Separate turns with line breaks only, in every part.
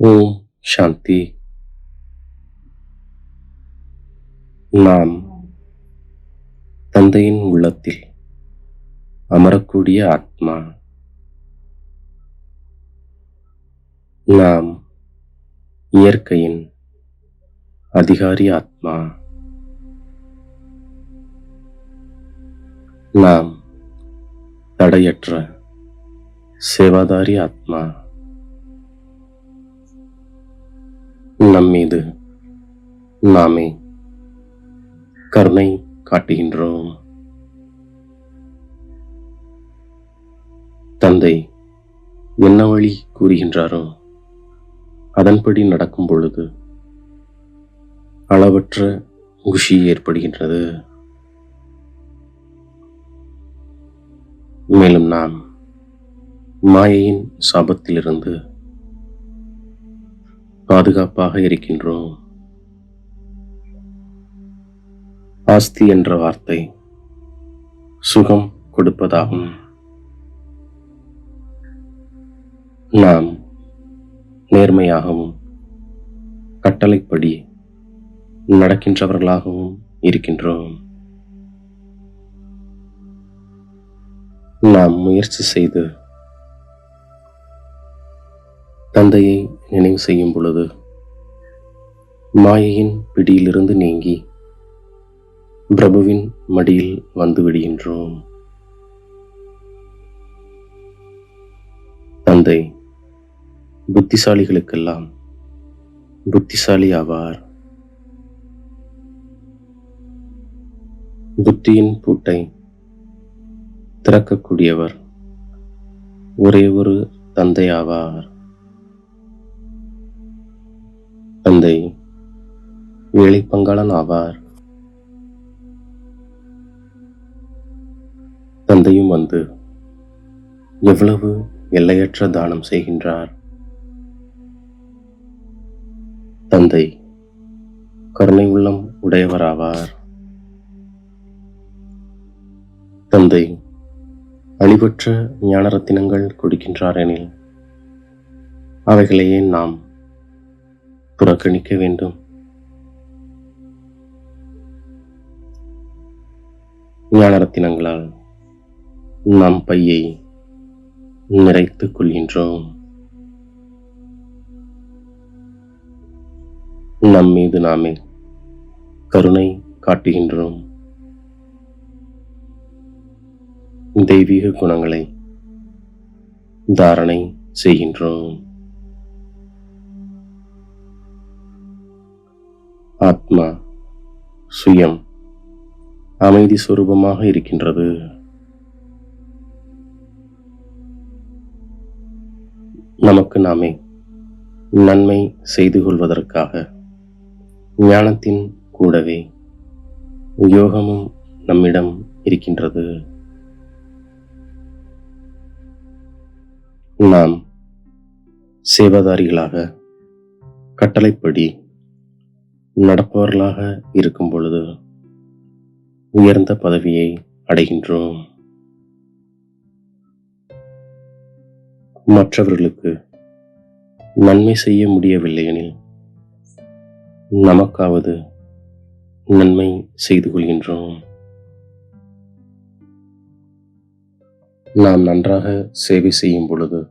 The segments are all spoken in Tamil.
ஓம் சாந்தி நாம் தந்தையின் உள்ளத்தில் அமரக்கூடிய ஆத்மா நாம் இயற்கையின் அதிகாரி ஆத்மா நாம் தடையற்ற சேவாதாரி ஆத்மா நம்மீது நாமே கருணை காட்டுகின்றோம். தந்தை என்ன வழி கூறுகின்றாரோ அதன்படி நடக்கும் பொழுது அளவற்ற குஷி ஏற்படுகின்றது. மேலும் நாம் மாயையின் சாபத்திலிருந்து பாதுகாப்பாக இருக்கின்றோம். ஆஸ்தி என்ற வார்த்தை சுகம் கொடுப்பதாகும். நாம் நேர்மையாகவும் கட்டளைப்படி நடக்கின்றவர்களாகவும் இருக்கின்றோம். நாம் முயற்சி செய்து தந்தையை நினைவு செய்யும் பொழுது மாயையின் பிடியிலிருந்து நீங்கி பிரபுவின் மடியில் வந்து விடுகின்றோம். தந்தை புத்திசாலிகளுக்கெல்லாம் புத்திசாலி ஆவார். புத்தியின் பூட்டை திறக்கக்கூடியவர் ஒரே ஒரு தந்தை ஆவார். தந்தை ஏழை பங்காளன் ஆவார். தந்தையும் வந்து எவ்வளவு எல்லையற்ற தானம் செய்கின்றார். தந்தை கருணை உள்ளம் உடையவராவார். தந்தை அழிவற்ற ஞான ரத்தினங்கள் கொடுக்கின்றார் எனில் அவைகளையே நாம் புறக்கணிக்க வேண்டும். ஞானரத்தினங்களால் நம் நாம் பையை நிறைத்துக் கொள்கின்றோம். நம் மீது நாமே கருணை காட்டுகின்றோம். தெய்வீக குணங்களை தாரணை செய்கின்றோம். ஆத்மா சுயம் அமைதி சுரூபமாக இருக்கின்றது. நமக்கு நாமே நன்மை செய்து கொள்வதற்காக ஞானத்தின் கூடவே யோகமும் நம்மிடம் இருக்கின்றது. நாம் சேவாதாரிகளாக கட்டளைப்படி நடப்பவர்களாக இருக்கும் பொழுது உயர்ந்த பதவியை அடைகின்றோம். மற்றவர்களுக்கு நன்மை செய்ய முடியவில்லை எனில் நமக்காவது நன்மை செய்து கொள்கின்றோம். நாம் நன்றாக சேவை செய்யும் பொழுது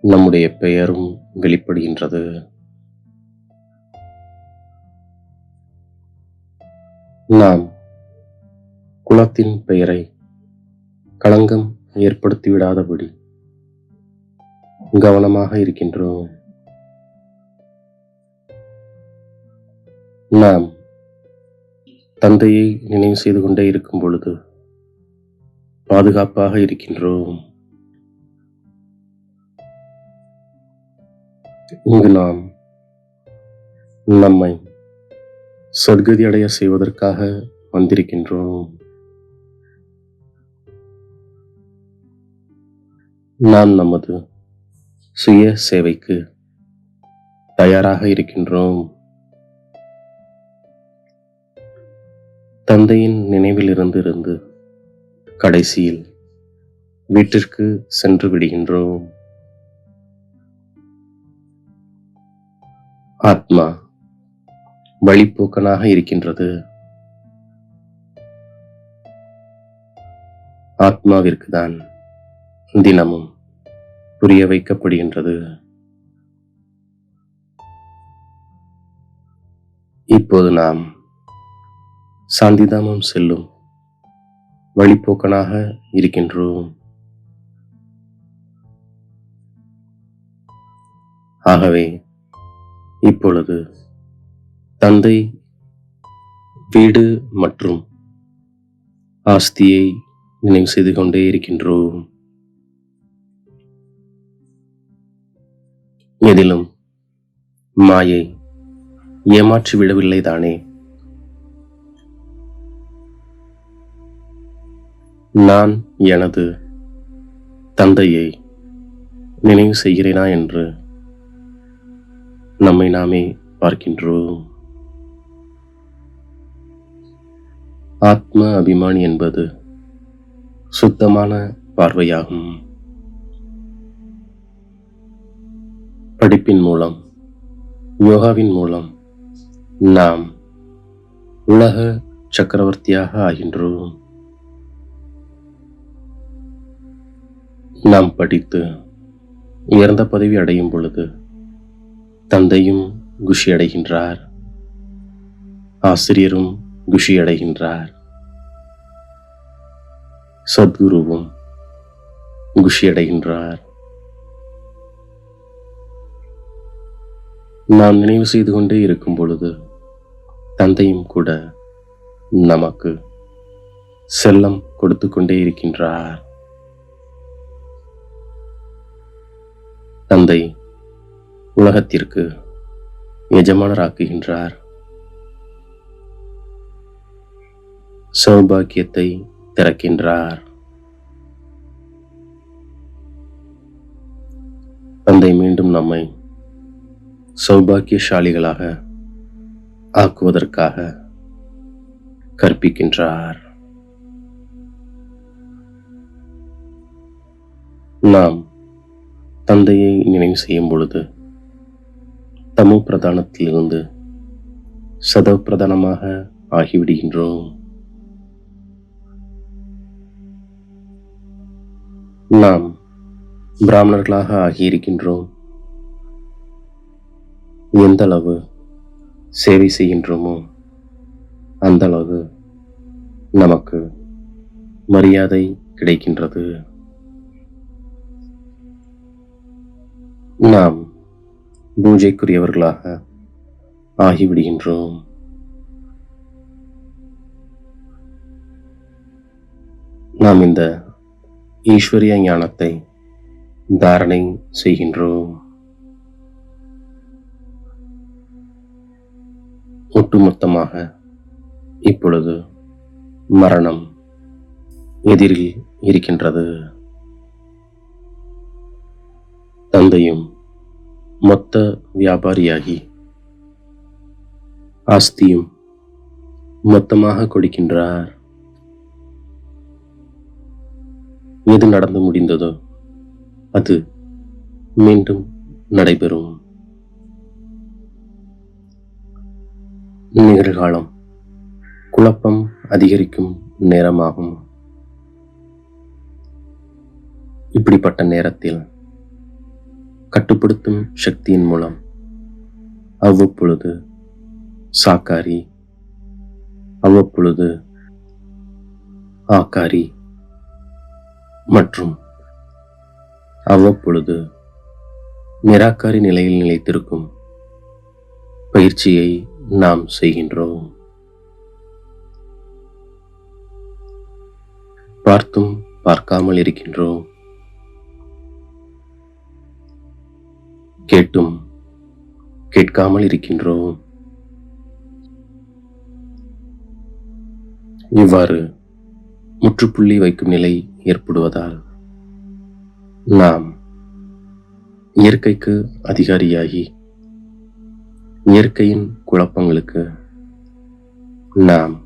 நம்முடைய பெயரும் வெளிப்படுகின்றது. நாம் குலத்தின் பெயரை களங்கம் ஏற்படுத்திவிடாதபடி கவனமாக இருக்கின்றோம். நாம் தந்தையை நினைவு செய்து கொண்டே இருக்கும் பொழுது பாதுகாப்பாக இருக்கின்றோம். இங்கு நாம் நம்மை சத்கதி அடைய செய்வதற்காக வந்திருக்கின்றோம். நாம் நமது சுய சேவைக்கு தயாராக இருக்கின்றோம். தந்தையின் நினைவிலிருந்து இருந்து கடைசியில் வீட்டிற்கு சென்று விடுகின்றோம். ஆத்மா வழிப்போக்கனாக இருக்கின்றது. ஆத்மாவிற்கு தான் தினமும் புரிய வைக்கப்படுகின்றது. இப்போது நாம் சாந்திதாமம் செல்லும் வழிப்போக்கனாக இருக்கின்றோம். ஆகவே இப்பொழுது தந்தை வீடு மற்றும் ஆஸ்தியை நினைவு செய்து கொண்டே இருக்கின்றோம். எதிலும் மாயை ஏமாற்றி விடவில்லை தானே? நான் எனது தந்தையை நினைவு செய்கிறேனா என்று நம்மை நாமே பார்க்கின்றோம். ஆத்ம அபிமானி என்பது சுத்தமான பார்வையாகும். படிப்பின் மூலம் யோகாவின் மூலம் நாம் உலக சக்கரவர்த்தியாக ஆகின்றோம். நாம் படித்து உயர்ந்த பதவி அடையும் பொழுது தந்தையும் குஷி அடைகின்றார். ஆசிரியரும் குஷி அடைகின்றார் சத்குருவும் குஷி அடைகின்றார் நாம் நினைவு செய்து கொண்டே இருக்கும் பொழுது தந்தையும் கூட நமக்கு செல்லம் கொடுத்து கொண்டே இருக்கின்றார். தந்தை உலகத்திற்கு எஜமானராக்குகின்றார். சௌபாக்கியத்தை திறக்கின்றார். தந்தை மீண்டும் நம்மை சௌபாக்கியசாலிகளாக ஆக்குவதற்காக கற்பிக்கின்றார். நாம் தந்தையை நினைவு செய்யும் பொழுது தமோ பிரதானத்திலிருந்து சதவ பிரதானமாக ஆகிவிடுகின்றோம். நாம் பிராமணர்களாக ஆகியிருக்கின்றோம். எந்த அளவு சேவை செய்கின்றோமோ அந்த அளவு நமக்கு மரியாதை கிடைக்கின்றது. நாம் பூஜைக்குரியவர்களாக ஆகிவிடுகின்றோம். நாம் இந்த ஈஸ்வரிய ஞானத்தை தாரணை செய்கின்றோம். ஒட்டுமொத்தமாக இப்பொழுது மரணம் எதிரில் இருக்கின்றது. தந்தையும் மொத்த வியாபாரியாகி ஆஸ்தியும் மொத்தமாக கொடுக்கின்றார். எது நடந்து முடிந்ததோ அது மீண்டும் நடைபெறும். நிகழ்காலம் குழப்பம் அதிகரிக்கும் நேரமாகும். இப்படிப்பட்ட நேரத்தில் கட்டுப்படுத்தும் சக்தியின் மூலம் அவ்வப்பொழுது சாக்காரி அவ்வப்பொழுது ஆக்காரி மற்றும் அவ்வப்பொழுது நிராகாரி நிலையில் நிலைத்திருக்கும் பயிற்சியை நாம் செய்கின்றோம். பார்த்தும் பார்க்காமல் இருக்கின்றோம். கேட்டும் கேட்காமல் இருக்கின்றோம். இவ்வாறு முற்றுப்புள்ளி வைக்கும் நிலை ஏற்படுவதால் நாம் இயற்கைக்கு அதிகாரியாகி இயற்கையின் குழப்பங்களுக்கு நாம்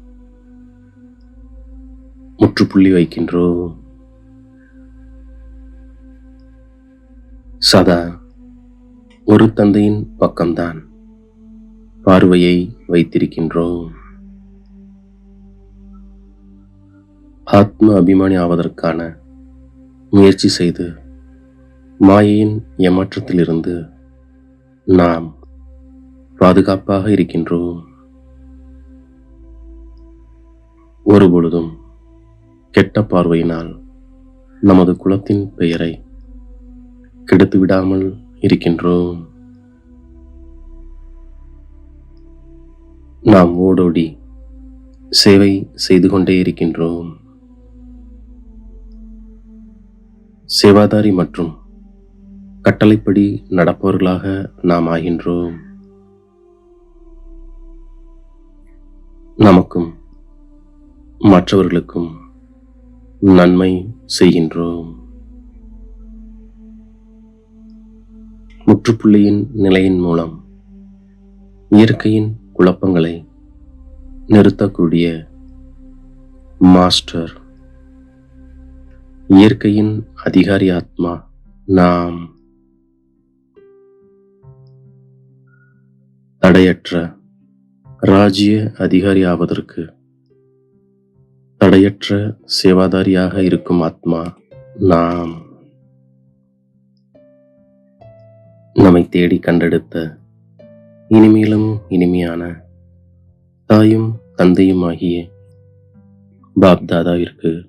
முற்றுப்புள்ளி வைக்கின்றோம் சதா ஒரு தந்தையின் பக்கம்தான் பார்வையை வைத்திருக்கின்றோம். ஆத்ம அபிமானி ஆவதற்கான முயற்சி செய்து மாயையின் ஏமாற்றத்திலிருந்து நாம் பாதுகாப்பாக இருக்கின்றோம். ஒருபொழுதும் கெட்ட பார்வையினால் நமது குலத்தின் பெயரை கெடுத்து விடாமல் இருக்கின்றோம். நாம் ஓடோடி சேவை செய்து கொண்டே இருக்கின்றோம். சேவாதாரி மற்றும் கட்டளைப்படி நடப்பவர்களாக நாம் ஆகின்றோம். நமக்கும் மற்றவர்களுக்கும் நன்மை செய்கின்றோம். முற்றுப்புள்ளியின் நிலையின் மூலம் இயற்கையின் குழப்பங்களை நிறுத்தக்கூடிய மாஸ்டர் இயற்கையின் அதிகாரி ஆத்மா நாம். தடையற்ற ராஜ்ய அதிகாரி ஆவதற்கு தடையற்ற சேவாதாரியாக இருக்கும் ஆத்மா நாம். நம்மை தேடி கண்டெடுத்த இனிமேலும் இனிமையான தாயும் தந்தையும் ஆகிய பாப்தாதாவிற்கு